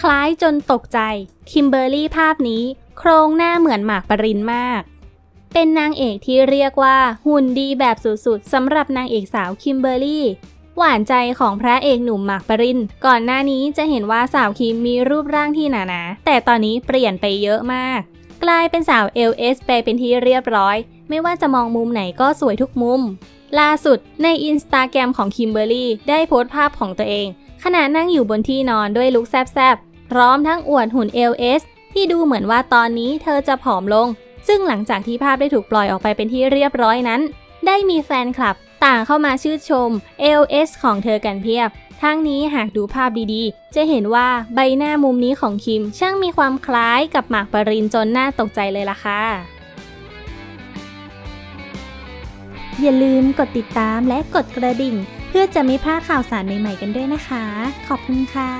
คล้ายจนตกใจ คิมเบอร์รี่ภาพนี้ โครงหน้าเหมือนหมากปรินมาก เป็นนางเอกที่เรียกว่าหุ่นดีแบบสุดๆสำหรับนางเอกสาวคิมเบอร์รี่ หวานใจของพระเอกหนุ่มหมากปริน ก่อนหน้านี้จะเห็นว่าสาวคิมมีรูปร่างที่หนา ๆ แต่ตอนนี้เปลี่ยนไปเยอะมาก กลายเป็นสาว LS ไปเป็นที่เรียบร้อย ไม่ว่าจะมองมุมไหนก็สวยทุกมุม ล่าสุดในอินสตาแกรมของคิมเบอร์รี่ได้โพสต์ภาพของตัวเองขณะนั่งอยู่บนที่นอนด้วยลุคแซบ พร้อมทั้งอวดหุ่น LS ที่ดูเหมือนว่าตอนนี้เธอจะผอมลง ซึ่งหลังจากที่ภาพได้ถูกปล่อยออกไปเป็นที่เรียบร้อยนั้น ได้มีแฟนคลับต่างเข้ามาชื่นชม LS ของเธอกันเพียบ ทั้งนี้หากดูภาพดีๆ จะเห็นว่าใบหน้ามุมนี้ของคิม ช่างมีความคล้ายกับหมากปรินจนน่าตกใจเลยล่ะค่ะ อย่าลืมกดติดตามและกดกระดิ่ง เพื่อจะไม่พลาดข่าวสารใหม่ๆกันด้วยนะคะ ขอบคุณค่ะ